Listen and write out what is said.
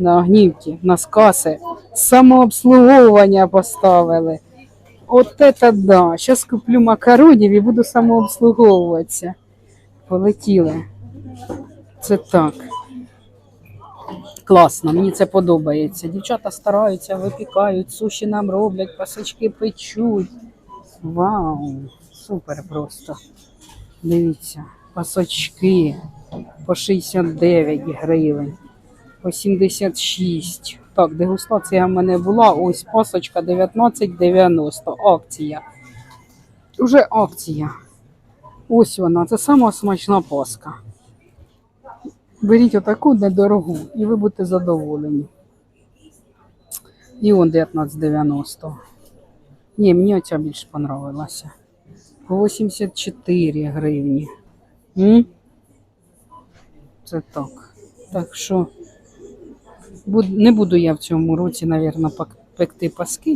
на огнівці, на скаси. Самообслуговування поставили. От це да. Зараз куплю макаронів і буду самообслуговуватися. Полетіли. Це так. Класно, мені це подобається. Дівчата стараються, випікають, суші нам роблять, пасочки печуть. Вау! Супер просто. Дивіться, пасочки по 69 гривень, по 76. Так, дегустація в мене була. Ось пасочка 19,90. Акція. Уже акція. Ось вона, це сама смачна паска. Беріть отаку недорогу, і ви будете задоволені. І он 19,90. Ні, мені оця більше понравилася. По 84 гривні. М? Це так. Так що не буду я в цьому році, мабуть, пекти паски.